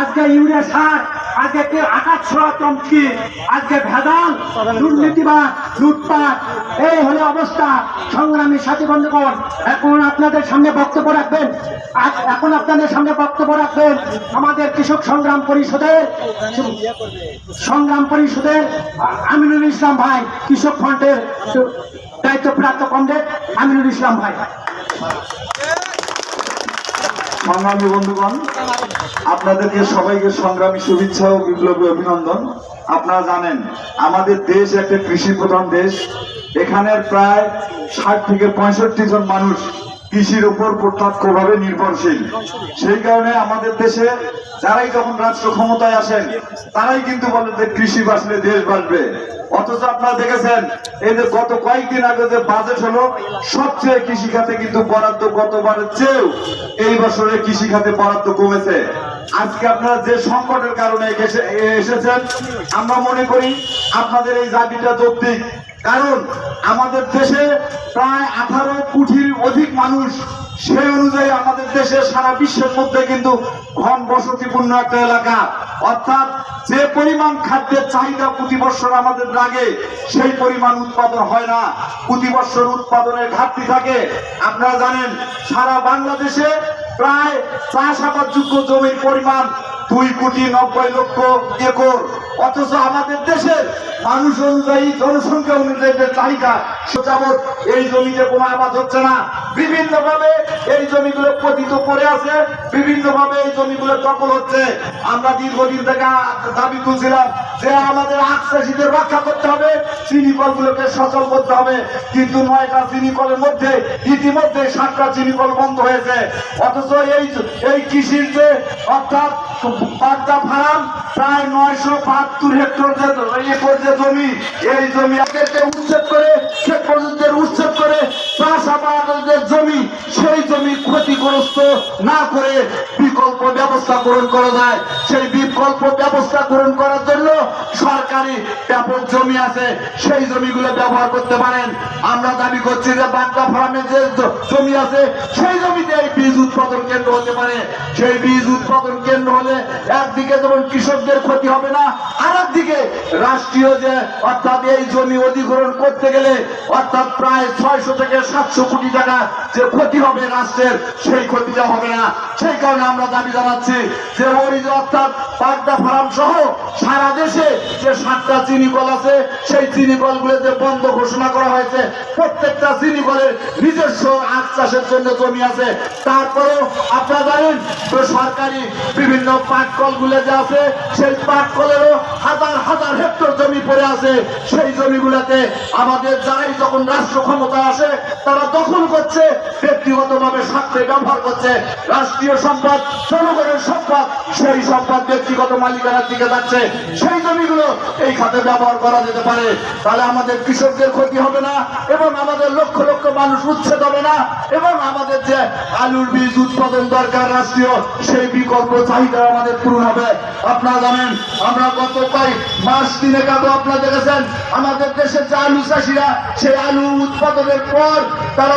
আজকে ইউরিয়া সার, আজকে কে আকাশ ছোড়া চমকি, আজকে ভেদাল দুর্নীতিবাদ লুটপাট, এই হলো অবস্থা। সংগ্রামী সাথী বন্ধুগণ, এখন আপনাদের সামনে বক্তব্য রাখবেন। এখন আপনাদের সামনে বক্তব্য রাখবেন আমাদের কৃষক সংগ্রাম পরিষদের সংগ্রাম পরিষদের আমিনুল ইসলাম ভাই, কৃষক ফ্রন্টের দায়িত্বপ্রাপ্ত কমরেড আমিনুল ইসলাম ভাই। সংগ্রামী বন্ধুগণ। আপনাদেরকে সবাইকে সংগ্রামী শুভেচ্ছা ও বিপ্লবী অভিনন্দন। আপনারা জানেন, আমাদের দেশ একটা কৃষি প্রধান দেশ। এখানের প্রায় ষাট থেকে পঁয়ষট্টি জন মানুষ কৃষির উপর প্রত্যক্ষভাবে নির্ভরশীল। সেই কারণে আমাদের দেশে যারাই যখন রাষ্ট্র ক্ষমতায় আসেন, তারাই কিন্তু বলেন যে কৃষি বাঁচলে দেশ বাঁচবে অথচ আপনারা দেখেছেন, এই যে গত কয়েকদিন আগে যে বাজেট হলো, সবচেয়ে কৃষি খাতে কিন্তু বরাদ্দ গতবারের চেয়েও এই বছরে কৃষি খাতে বরাদ্দ কমেছে। আজকে আপনারা যে সংকটের কারণে এসেছেন, আমরা মনে করি আপনাদের এই জাতিটা যৌক্তিক। কারণ আমাদের দেশে প্রায় অধিক মানুষ, সেই অনুযায়ী আমাদের দেশে সারা বিশ্বের মধ্যে কিন্তু ঘন বসতিপূর্ণ একটা এলাকা। অর্থাৎ যে পরিমাণ খাদ্যের চাহিদা প্রতি বছর আমাদের লাগে, সেই পরিমাণ উৎপাদন হয় না। প্রতি বছর উৎপাদনের ঘাটতি থাকে। আপনারা জানেন, সারা বাংলাদেশে প্রায় চাষ চাষাবাদযোগ্য জমির পরিমাণ দুই কোটি নব্বই লক্ষ একর। অথচ আমাদের দেশের মানুষ অনুযায়ী, জনসংখ্যা অনুযায়ী চাহিদা সচাবত এই জমিতে কোনো আবাদ হচ্ছে না। বিভিন্ন ভাবে এই জমিগুলো পতিত পড়ে আছে বিভিন্ন ভাবে এই জমিগুলো দখল হচ্ছে। আমরা দীর্ঘদিন থেকে দাবি তুলছিলাম যে আমাদের আখ চাষিদের রক্ষা করতে হবে চিনি কলগুলোকে সচল করতে হবে। কিন্তু নয়টা চিনি কলের মধ্যে ইতিমধ্যে সাতটা চিনি কল বন্ধ হয়েছে। অথচ এই এই কৃষির যে অর্থাৎ পাঁচটা ফার্ম, প্রায় নয়শো বাহাত্তর হেক্টর যে একর যে জমি, এই জমি উচ্ছেদ করে শেখ মুজিবদের উচ্ছেদ করে চাষাবাদের জমি, সেই জমি ক্ষতিগ্রস্ত না করে বিকল্প ব্যবস্থা গ্রহণ করা যায়। সেই বিকল্প ব্যবস্থা গ্রহণ করার জন্য সরকারি ব্যাপক জমি আছে, সেই জমিগুলো ব্যবহার করতে পারেন। আমরা দাবি করছি যে বাগদা ফার্মে যে জমি আছে, সেই জমিতে এই বীজ উৎপাদন কেন্দ্র হতে পারে। সেই বীজ উৎপাদন কেন্দ্র হলে একদিকে যেমন কৃষকদের ক্ষতি হবে না আর একদিকে রাষ্ট্রীয় যে, অর্থাৎ এই জমি অধিগ্রহণ করতে গেলে, অর্থাৎ প্রায় ছয়শো থেকে সাতশো কোটি টাকা যে ক্ষতি হবে রাষ্ট্রের, সেই ক্ষতিটা হবে না। সেই কারণে আমরা দাবি জানাচ্ছি যে অর্থাৎ পাড্ডা ফার্ম সহ সারা দেশে যে সাতটা চিনি কল আছে, সেই চিনি কলগুলো যে বন্ধ ঘোষণা করা হয়েছে, প্রত্যেকটা চিনি কলের নিজস্ব আখ চাষের জন্য জমি আছে। তারপরেও আপনারা জানেন তো সরকারি বিভিন্ন পাট কলগুলো যে আছে, সেই পাট কলেরও হাজার হাজার হেক্টর জমি পড়ে আছে। সেই জমিগুলোতে আমাদের যারাই যখন রাষ্ট্র ক্ষমতা আসে, তারা দখল করছে, ব্যক্তিগতভাবে স্বার্থে ব্যবহার করছে। রাষ্ট্রীয় সম্পদ, জনগণের সম্পদ, সেই সম্পদ ব্যক্তিগত মালিকানার দিকে যাচ্ছে। সেই জমিগুলো এই খাতে ব্যবহার করা যেতে পারে। তাহলে আমাদের কৃষকদের ক্ষতি হবে না এবং আমাদের লক্ষ লক্ষ মানুষ উচ্ছেদ হবে না এবং আমাদের যে আলুর বীজ উৎপাদন দরকার রাষ্ট্রীয়, সেই বিকল্প চাহিদা আমাদের পূরণ হবে। আপনারা জানেন, আমরা গত কয়েক মাস তিনেক আগে আপনারা দেখেছেন আমাদের দেশের যে আলু চাষিরা, সেই আলু উৎপাদনের পর তারা